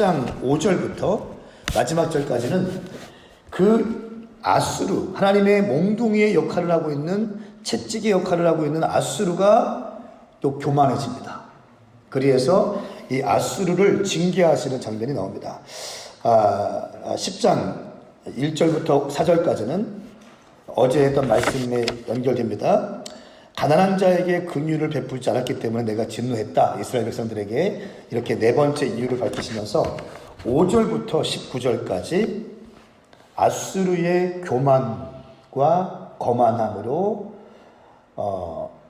오늘 10장 5절부터 마지막 절까지는 그 아수르, 하나님의 몽둥이의 역할을 하고 있는 채찍의 역할을 하고 있는 아수르가 또 교만해집니다. 그래서 이 아수르를 징계하시는 장면이 나옵니다. 아, 10장 1절부터 4절까지는 어제 했던 말씀에 연결됩니다. 가난한 자에게 긍휼을 베풀지 않았기 때문에 내가 진노했다. 이스라엘 백성들에게 이렇게 네 번째 이유를 밝히시면서 5절부터 19절까지 아수르의 교만과 거만함으로 어,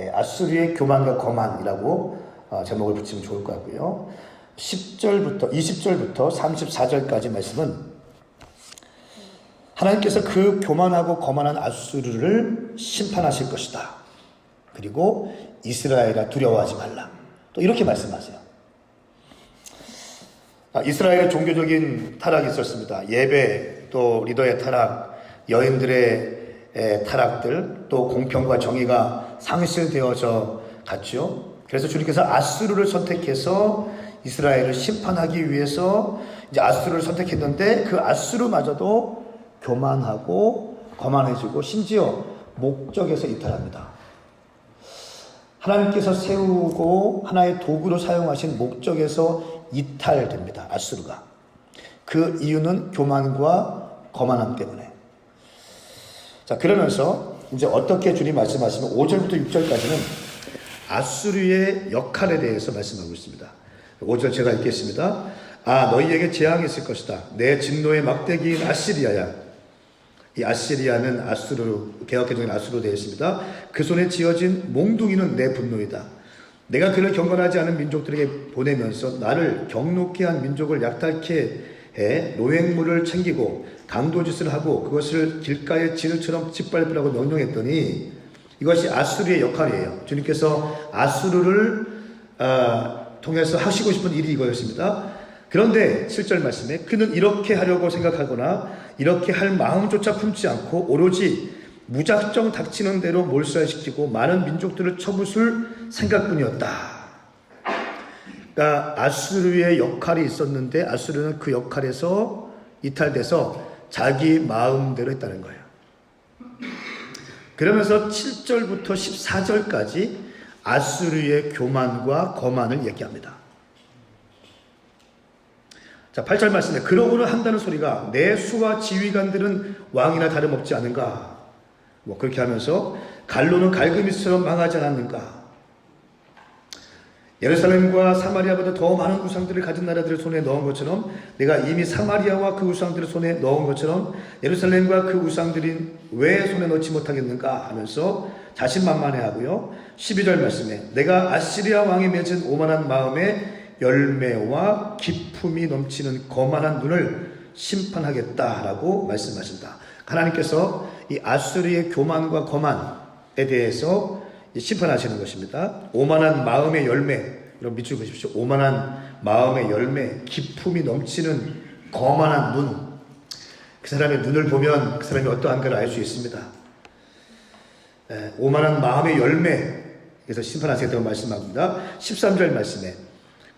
예, 아수르의 교만과 거만이라고 어, 제목을 붙이면 좋을 것 같고요. 10절부터 20절부터 34절까지 말씀은 하나님께서 그 교만하고 거만한 아수르를 심판하실 것이다. 그리고 이스라엘아 두려워하지 말라. 또 이렇게 말씀하세요. 아, 이스라엘의 종교적인 타락이 있었습니다. 예배, 또 리더의 타락, 여인들의 에, 타락들, 또 공평과 정의가 상실되어져 갔죠. 그래서 주님께서 아수르를 선택해서 이스라엘을 심판하기 위해서 이제 아수르를 선택했는데 그 아수르마저도 교만하고 거만해지고 심지어 목적에서 이탈합니다. 하나님께서 세우고 하나의 도구로 사용하신 목적에서 이탈됩니다. 아수르가. 그 이유는 교만과 거만함 때문에. 자, 그러면서 이제 어떻게 주님 말씀하시면 5절부터 6절까지는 아수르의 역할에 대해서 말씀하고 있습니다. 5절 제가 읽겠습니다. 아, 너희에게 재앙이 있을 것이다. 내 진노의 막대기인 아시리아야. 이 아시리아는 아수르, 개혁개정인 아수르로 되어 있습니다. 그 손에 쥐어진 몽둥이는 내 분노이다. 내가 그를 경건하지 않은 민족들에게 보내면서 나를 경록케 한 민족을 약탈케 해 노획물을 챙기고 강도짓을 하고 그것을 길가의 진흙처럼 짓밟으라고 명령했더니 이것이 아수르의 역할이에요. 주님께서 아수르를 어, 통해서 하시고 싶은 일이 이거였습니다. 그런데 7절 말씀에 그는 이렇게 하려고 생각하거나 이렇게 할 마음조차 품지 않고 오로지 무작정 닥치는 대로 몰살시키고 많은 민족들을 쳐부술 생각뿐이었다. 그러니까 아수르의 역할이 있었는데 아수르는 그 역할에서 이탈돼서 자기 마음대로 했다는 거예요. 그러면서 7절부터 14절까지 아수르의 교만과 거만을 얘기합니다. 자, 8절 말씀에 그러고는 한다는 소리가 내 수와 지휘관들은 왕이나 다름없지 않은가? 뭐 그렇게 하면서 갈로는 갈그미스처럼 망하지 않았는가? 예루살렘과 사마리아보다 더 많은 우상들을 가진 나라들을 손에 넣은 것처럼 내가 이미 사마리아와 그 우상들을 손에 넣은 것처럼 예루살렘과 그 우상들이 왜 손에 넣지 못하겠는가 하면서 자신만만해 하고요. 12절 말씀에 내가 아시리아 왕이 맺은 오만한 마음에 열매와 기품이 넘치는 거만한 눈을 심판하겠다라고 말씀하신다. 하나님께서 이 아수리의 교만과 거만에 대해서 심판하시는 것입니다. 오만한 마음의 열매, 여러분 밑줄 그십시오. 오만한 마음의 열매, 기품이 넘치는 거만한 눈. 그 사람의 눈을 보면 그 사람이 어떠한가를 알 수 있습니다. 에, 오만한 마음의 열매, 그래서 심판하시겠다고 말씀합니다. 13절 말씀에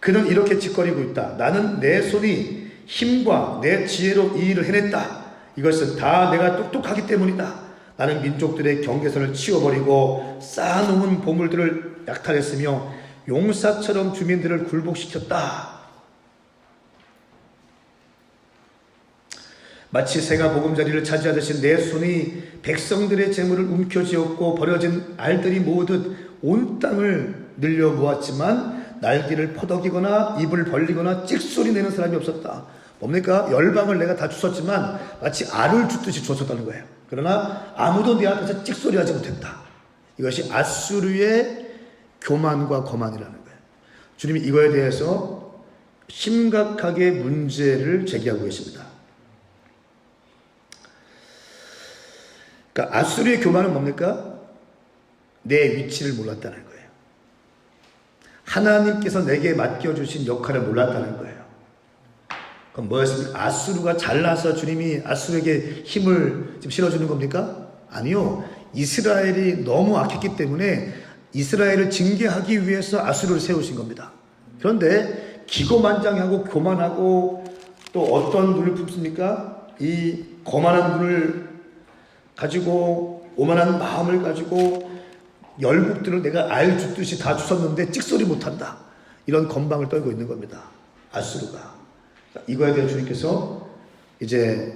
그는 이렇게 짓거리고 있다. 나는 내 손이 힘과 내 지혜로 이 일을 해냈다. 이것은 다 내가 똑똑하기 때문이다. 나는 민족들의 경계선을 치워버리고 쌓아놓은 보물들을 약탈했으며 용사처럼 주민들을 굴복시켰다. 마치 새가 보금자리를 차지하듯이 내 손이 백성들의 재물을 움켜쥐었고 버려진 알들이 모으듯 온 땅을 늘려 모았지만 날개를 퍼덕이거나 입을 벌리거나 찍소리 내는 사람이 없었다. 뭡니까? 열방을 내가 다 주었지만 마치 알을 줍듯이 주었다는 거예요. 그러나 아무도 내 앞에서 찍소리하지 못했다. 이것이 아수르의 교만과 거만이라는 거예요. 주님이 이거에 대해서 심각하게 문제를 제기하고 계십니다. 그러니까 아수르의 교만은 뭡니까? 내 위치를 몰랐다는 거예요. 하나님께서 내게 맡겨주신 역할을 몰랐다는 거예요. 그럼 뭐였습니까? 아수르가 잘나서 주님이 아수르에게 힘을 지금 실어주는 겁니까? 아니요. 이스라엘이 너무 악했기 때문에 이스라엘을 징계하기 위해서 아수르를 세우신 겁니다. 그런데 기고만장하고 교만하고 또 어떤 눈을 품습니까? 이 거만한 눈을 가지고 오만한 마음을 가지고 열국들을 내가 알 주듯이 다 주웠는데 찍소리 못한다. 이런 건방을 떨고 있는 겁니다. 아수르가. 이거에 대해 주님께서 이제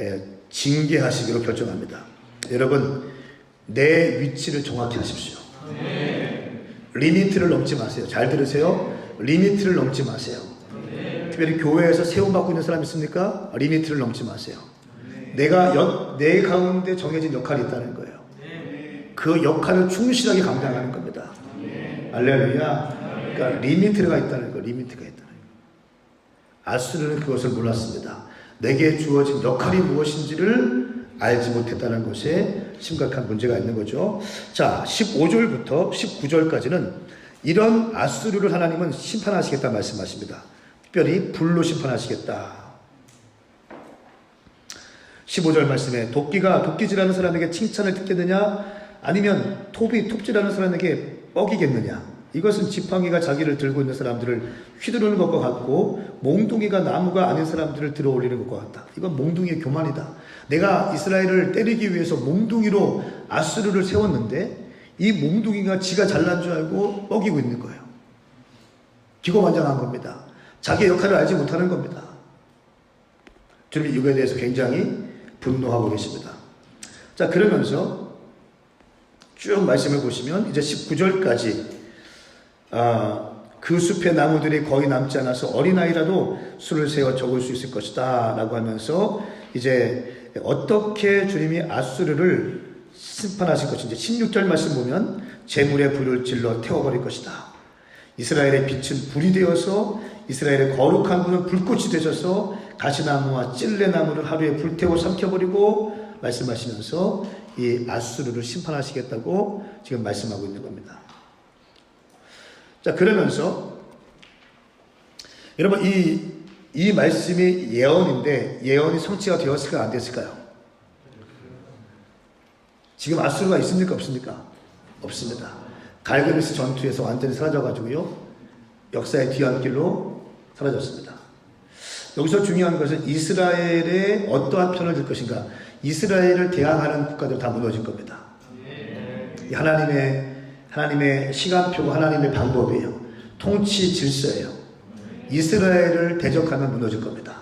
예, 징계하시기로 결정합니다. 여러분 내 위치를 정확히 하십시오. 리미트를 넘지 마세요. 잘 들으세요. 리미트를 넘지 마세요. 특별히 교회에서 세움받고 있는 사람 있습니까? 리미트를 넘지 마세요. 내가 여, 내 가운데 정해진 역할이 있다는 거예요. 그 역할을 충실하게 감당하는 겁니다. 알렐루야. 그러니까 리미트가 있다는 거, 리미트가 있다는 거. 아수르는 그것을 몰랐습니다. 내게 주어진 역할이 무엇인지를 알지 못했다는 것에 심각한 문제가 있는 거죠. 자, 15절부터 19절까지는 이런 아수르를 하나님은 심판하시겠다 말씀하십니다. 특별히 불로 심판하시겠다. 15절 말씀에 도끼가 도끼질하는 사람에게 칭찬을 듣겠느냐 아니면 톱이 톱질하는 사람에게 뻐기겠느냐 이것은 지팡이가 자기를 들고 있는 사람들을 휘두르는 것과 같고 몽둥이가 나무가 아닌 사람들을 들어 올리는 것과 같다. 이건 몽둥이의 교만이다. 내가 이스라엘을 때리기 위해서 몽둥이로 아수르를 세웠는데 이 몽둥이가 지가 잘난 줄 알고 뻐기고 있는 거예요. 기고만장한 겁니다. 자기의 역할을 알지 못하는 겁니다. 주님이 이거에 대해서 굉장히 분노하고 계십니다. 자, 그러면서 쭉 말씀을 보시면 이제 19절까지 아, 그 숲의 나무들이 거의 남지 않아서 어린아이라도 술을 세워 적을 수 있을 것이다 라고 하면서 이제 어떻게 주님이 아수르를 심판하실 것인지 16절 말씀 보면 재물의 불을 질러 태워버릴 것이다. 이스라엘의 빛은 불이 되어서 이스라엘의 거룩한 분은 불꽃이 되셔서 가시나무와 찔레나무를 하루에 불태워 삼켜버리고 말씀하시면서 이 아수르를 심판하시겠다고 지금 말씀하고 있는 겁니다. 자, 그러면서 여러분 이, 이 말씀이 예언인데 예언이 성취가 되었을까 안 됐을까요? 지금 아수르가 있습니까 없습니까? 없습니다. 갈그리스 전투에서 완전히 사라져가지고요 역사의 뒤안길로 사라졌습니다. 여기서 중요한 것은 이스라엘의 어떠한 편을 들 것인가? 이스라엘을 대항하는 국가들 다 무너질 겁니다. 이 하나님의 하나님의 시간표고 하나님의 방법이에요. 통치 질서예요. 이스라엘을 대적하면 무너질 겁니다.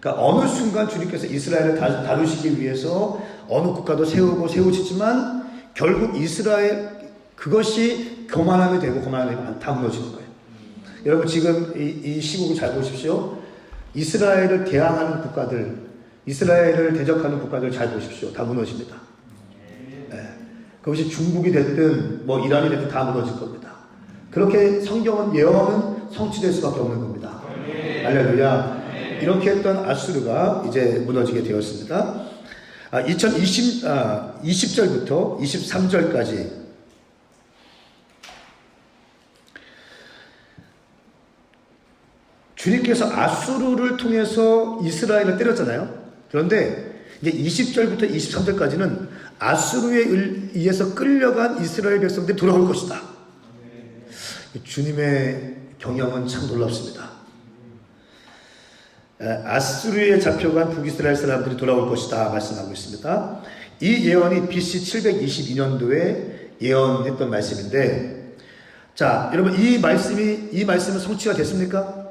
그러니까 어느 순간 주님께서 이스라엘을 다- 다루시기 위해서 어느 국가도 세우고 세우시지만 결국 이스라엘 그것이 교만함이 되고 교만함이 다 무너지는 거예요. 여러분 지금 이, 이 시국을 잘 보십시오. 이스라엘을 대항하는 국가들, 이스라엘을 대적하는 국가들 잘 보십시오. 다 무너집니다. 예. 그것이 중국이 됐든 뭐 이란이 됐든 다 무너질 겁니다. 그렇게 성경은 예언은 성취될 수밖에 없는 겁니다. 할렐루야. 이렇게 했던 아수르가 이제 무너지게 되었습니다. 아, 2020, 아, 20절부터 23절까지 주님께서 아수르를 통해서 이스라엘을 때렸잖아요. 그런데 이제 20절부터 23절까지는 아수르에 의- 의해서 끌려간 이스라엘 백성들이 돌아올 것이다. 주님의 경영은 참 놀랍습니다. 에, 아수르에 잡혀간 북이스라엘 사람들이 돌아올 것이다 말씀하고 있습니다. 이 예언이 BC 722년도에 예언했던 말씀인데, 자 여러분 이 말씀이 이 말씀은 성취가 됐습니까?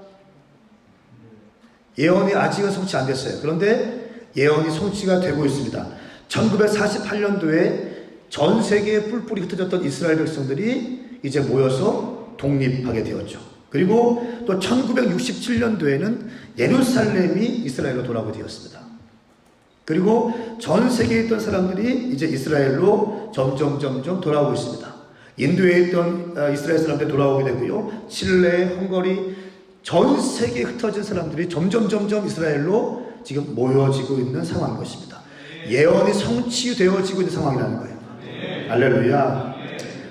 예언이 아직은 성취 안 됐어요. 그런데 예언이 성취가 되고 있습니다. 1948년도에 전 세계에 뿔뿔이 흩어졌던 이스라엘 백성들이 이제 모여서 독립하게 되었죠. 그리고 또 1967년도에는 예루살렘이 이스라엘로 돌아오게 되었습니다. 그리고 전 세계에 있던 사람들이 이제 이스라엘로 점점 점점 돌아오고 있습니다. 인도에 있던 어, 이스라엘 사람들이 돌아오게 되고요. 칠레, 헝가리, 전 세계에 흩어진 사람들이 점점 점점 이스라엘로 지금 모여지고 있는 상황인 것입니다. 예언이 성취되어지고 있는 상황이라는 거예요. 알렐루야.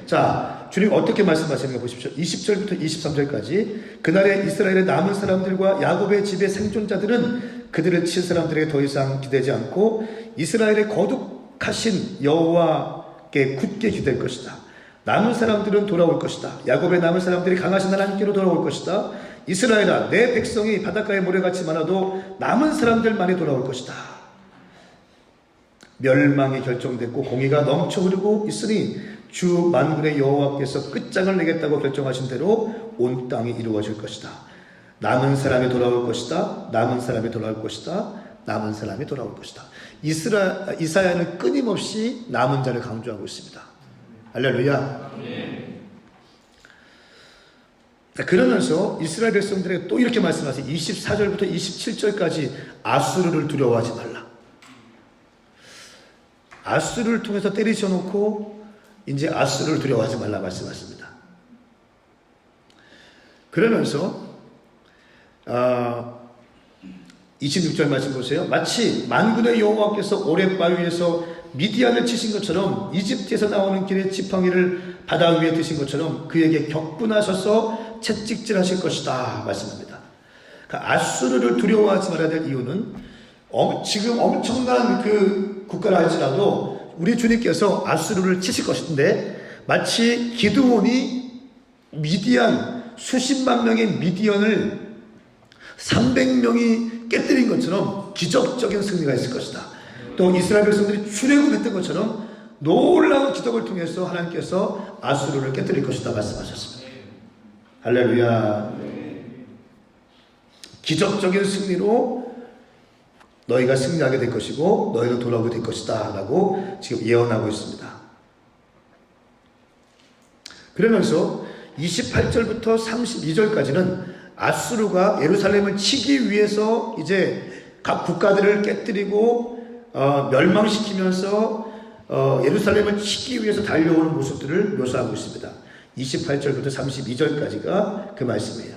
자, 주님 어떻게 말씀하시는가 보십시오. 20절부터 23절까지 그날에 이스라엘의 남은 사람들과 야곱의 집의 생존자들은 그들을 칠 사람들에게 더 이상 기대지 않고 이스라엘의 거룩하신 여호와께 굳게 기댈 것이다. 남은 사람들은 돌아올 것이다. 야곱의 남은 사람들이 강하신 하나님께로 돌아올 것이다. 이스라엘아, 내 백성이 바닷가의 모래같이 많아도 남은 사람들만이 돌아올 것이다. 멸망이 결정됐고 공의가 넘쳐 흐르고 있으니 주 만군의 여호와께서 끝장을 내겠다고 결정하신 대로 온 땅이 이루어질 것이다. 남은 사람이 돌아올 것이다. 남은 사람이 돌아올 것이다. 남은 사람이 돌아올 것이다. 이스라 이사야는 끊임없이 남은 자를 강조하고 있습니다. 할렐루야. 자, 그러면서 이스라엘 백성들에게 또 이렇게 말씀하세요. 24절부터 27절까지 아수르를 두려워하지 말라. 아수르를 통해서 때리쳐 놓고 이제 아수르를 두려워하지 말라 말씀하십니다. 그러면서 아, 26절 말씀 보세요. 마치 만군의 여호와께서 오랫바위 위에서 미디안을 치신 것처럼 이집트에서 나오는 길에 지팡이를 바다 위에 드신 것처럼 그에게 격분하셔서 채찍질 하실 것이다 말씀합니다. 그러니까 아수르를 두려워하지 말아야 될 이유는 어, 지금 엄청난 그 국가라 할지라도 우리 주님께서 아수르를 치실 것인데 마치 기드온이 미디안 수십만 명의 미디안을 300명이 깨뜨린 것처럼 기적적인 승리가 있을 것이다. 또 이스라엘 백성들이 출애굽했던 것처럼 놀라운 기적을 통해서 하나님께서 아수르를 깨뜨릴 것이다 말씀하셨습니다. 할렐루야. 기적적인 승리로 너희가 승리하게 될 것이고 너희는 돌아오게 될 것이다 라고 지금 예언하고 있습니다. 그러면서 28절부터 32절까지는 아수르가 예루살렘을 치기 위해서 이제 각 국가들을 깨뜨리고 어, 멸망시키면서 어, 예루살렘을 치기 위해서 달려오는 모습들을 묘사하고 있습니다. 28절부터 32절까지가 그 말씀이에요.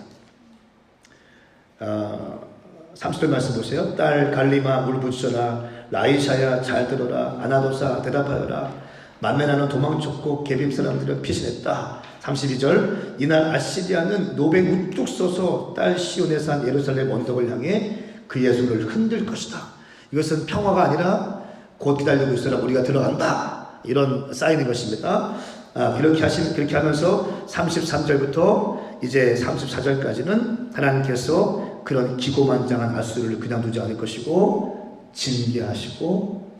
어, 30절 말씀 보세요. 딸 갈리마 울부짖어라 라이샤야 잘 들어라 아나도사 대답하여라 만면하는 도망쳤고 개빔 사람들은 피신했다. 32절 이날 아시리아는 노백 우뚝 서서 딸 시온에 산 예루살렘 언덕을 향해 그의 손을 흔들 것이다. 이것은 평화가 아니라 곧 기다리고 있어라 우리가 들어간다. 이런 사인인 것입니다. 아, 이렇게 하시면 그렇게 하면서 33절부터 이제 34절까지는 하나님께서 그런 기고만장한 아수르를 그냥 두지 않을 것이고 징계하시고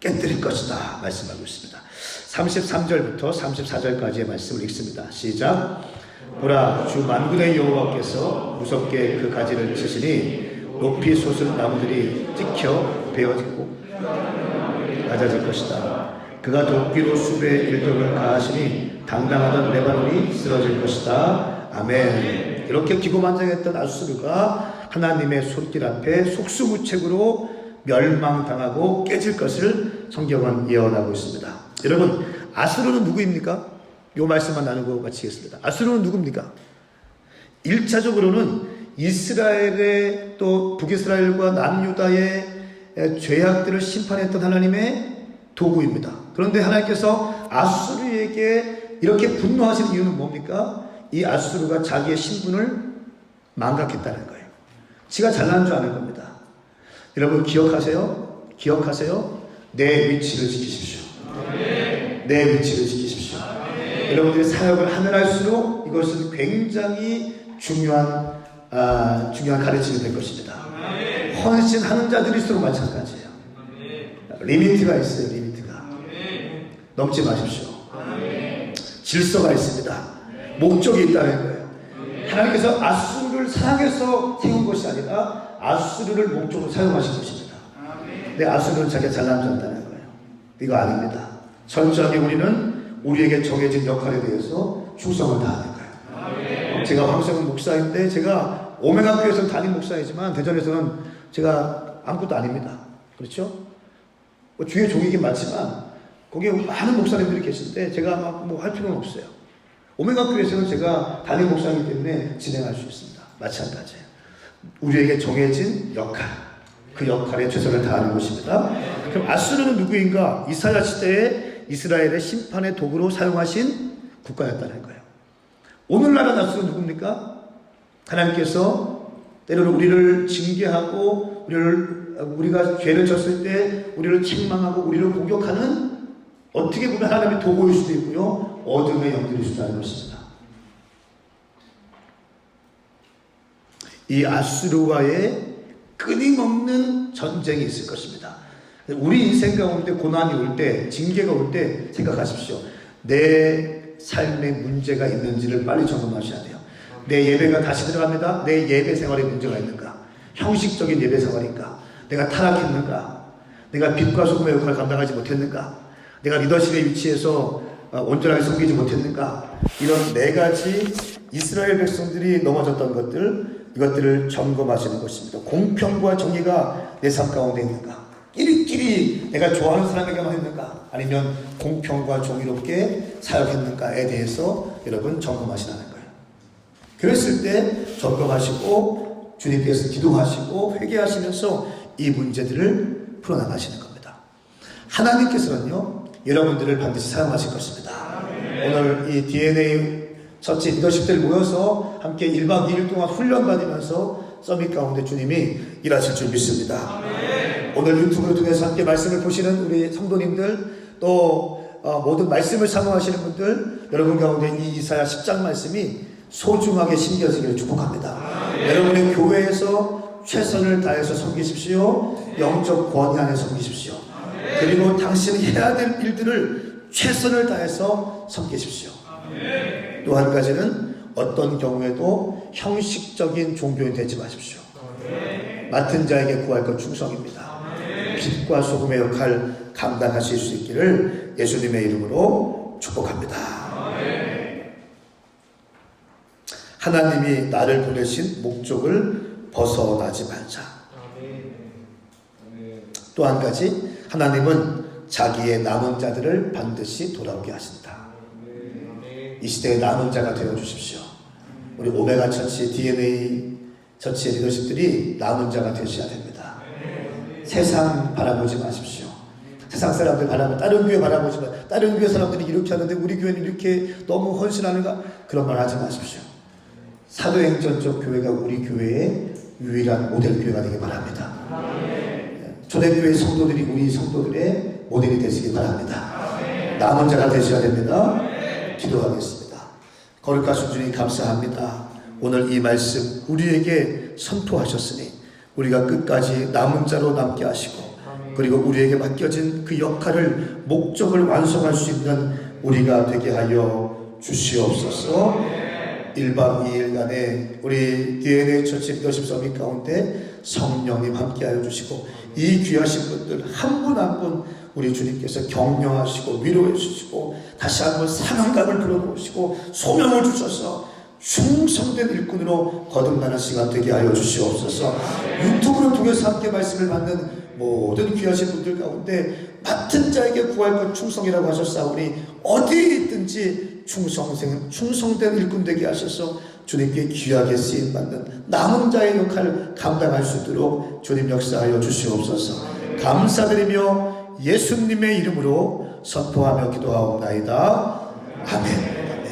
깨뜨릴 것이다 말씀하고 있습니다. 33절부터 34절까지의 말씀을 읽습니다. 시작. 보라 주 만군의 여호와께서 무섭게 그 가지를 치시니 높이 솟은 나무들이 찍혀 베어지고 낮아질 것이다. 그가 도끼로 숲의 일격을 가하시니 당당하던 레바논이 쓰러질 것이다. 아멘. 이렇게 기고만장했던 아수르가 하나님의 손길 앞에 속수무책으로 멸망당하고 깨질 것을 성경은 예언하고 있습니다. 여러분, 아수르는 누구입니까? 요 말씀만 나누고 마치겠습니다. 아수르는 누굽니까? 1차적으로는 이스라엘의 또 북이스라엘과 남유다의 죄악들을 심판했던 하나님의 도구입니다. 그런데 하나님께서 아수르에게 이렇게 분노하신 이유는 뭡니까? 이 아수르가 자기의 신분을 망각했다는 거예요. 지가 잘난 줄 아는 겁니다. 여러분 기억하세요? 기억하세요? 내 위치를 지키십시오. 내 위치를 지키십시오. 여러분들이 사역을 하면 할수록 이것은 굉장히 중요한 아, 중요한 가르침이 될 것입니다. 헌신하는 자들일수록 마찬가지예요. 리미트가 있어요. 리미트가 넘지 마십시오. 질서가 있습니다. 목적이 있다는 거예요. 하나님께서 아수르를 사랑해서 세운 것이 아니라 아수르를 목적으로 사용하신 것입니다. 근데 아수르는 자기가 잘난 줄 안다는 거예요. 이거 아닙니다. 철저하게 우리는 우리에게 정해진 역할에 대해서 충성을 다하는 거예요. 제가 황성은 목사인데 제가 오메가 교회에서는 담임 목사이지만 대전에서는 제가 아무것도 아닙니다. 그렇죠? 뭐 주의 종이긴 맞지만 거기에 많은 목사님들이 계신데 제가 막 뭐 할 필요는 없어요. 오메가 교회에서는 제가 담임 목사이기 때문에 진행할 수 있습니다. 마찬가지예요. 우리에게 정해진 역할, 그 역할에 최선을 다하는 것입니다. 그럼 아수르는 누구인가? 이사야 시대에 이스라엘의 심판의 도구로 사용하신 국가였다는 거예요. 오늘날의 아수르는 누굽니까? 하나님께서 때로는 우리를 징계하고 우리를 우리가 죄를 졌을 때 우리를 책망하고 우리를 공격하는 어떻게 보면 하나님의 도구일 수도 있고요. 어둠의 영들일 수도 있는 것입니다. 이 아수르와의 끊임없는 전쟁이 있을 것입니다. 우리 인생 가운데 고난이 올 때, 징계가 올 때 생각하십시오. 내 삶에 문제가 있는지를 빨리 점검하셔야 돼요. 내 예배가 다시 들어갑니다. 내 예배 생활에 문제가 있는가? 형식적인 예배 생활인가? 내가 타락했는가? 내가 빛과 소금의 역할을 감당하지 못했는가? 내가 리더십의 위치에서 어, 온전하게 섬기지 못했는가? 이런 네 가지 이스라엘 백성들이 넘어졌던 것들, 이것들을 점검하시는 것입니다. 공평과 정의가 내 삶 가운데 있는가? 끼리끼리 내가 좋아하는 사람에게만 했는가? 아니면 공평과 정의롭게 사역했는가에 대해서 여러분 점검하시라는 거예요. 그랬을 때 점검하시고 주님께서 기도하시고 회개하시면서 이 문제들을 풀어나가시는 겁니다. 하나님께서는요, 여러분들을 반드시 사용하실 것입니다. 오늘 이 DNA 처치 리더십들 모여서 함께 1박 2일 동안 훈련받으면서 서밋 가운데 주님이 일하실 줄 믿습니다. 오늘 유튜브를 통해서 함께 말씀을 보시는 우리 성도님들 또 어, 모든 말씀을 사모하시는 분들 여러분 가운데 이 이사야 10장 말씀이 소중하게 심겨지기를 축복합니다. 여러분의 교회에서 최선을 다해서 섬기십시오. 영적 권위 안에 섬기십시오. 그리고 당신이 해야 될 일들을 최선을 다해서 섬기십시오. 또 한 가지는 어떤 경우에도 형식적인 종교인 되지 마십시오. 맡은 자에게 구할 것 충성입니다. 빛과 소금의 역할 감당하실 수 있기를 예수님의 이름으로 축복합니다. 하나님이 나를 보내신 목적을 벗어나지 말자. 또 한 가지, 하나님은 자기의 남은 자들을 반드시 돌아오게 하신다. 이 시대의 남은 자가 되어 주십시오. 우리 오메가 처치 DNA 처치의 리더십들이 남은 자가 되셔야 됩니다. 세상 바라보지 마십시오. 세상 사람들 바라보 다른 교회 바라보지 마. 다른 교회 사람들이 이렇게 하는데 우리 교회는 이렇게 너무 헌신하는가? 그런 말 하지 마십시오. 사도행전적 교회가 우리 교회의 유일한 모델 교회가 되길 바랍니다. 초대교회 성도들이 우리 성도들의 모델이 되시기 바랍니다. 남은 자가 되셔야 됩니다. 기도하겠습니다. 거룩하신 주님 감사합니다. 오늘 이 말씀 우리에게 선포하셨으니 우리가 끝까지 남은 자로 남게 하시고 그리고 우리에게 맡겨진 그 역할을 목적을 완성할 수 있는 우리가 되게 하여 주시옵소서. 1박 2일간의 우리 DNA 처치 리더십 서밋 가운데 성령님 함께하여 주시고 이 귀하신 분들 한 분 한 분 우리 주님께서 격려하시고 위로해 주시고 다시 한번 사명감을 불어보시고 소명을 주셔서 충성된 일꾼으로 거듭나는 시간 되게 하여 주시옵소서. 유튜브를 통해서 함께 말씀을 받는 모든 귀하신 분들 가운데 맡은 자에게 구할 것 충성이라고 하셨사오니 어디에 있든지 충성생 충성된 일꾼 되게 하셔서 주님께 귀하게 쓰임 받는 남은 자의 역할을 감당할 수 있도록 주님 역사하여 주시옵소서. 감사드리며 예수님의 이름으로 선포하며 기도하옵나이다. 아멘. 아멘.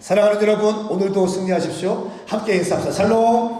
사랑하는 여러분, 오늘도 승리하십시오. 함께 인사합시다. 샬롬.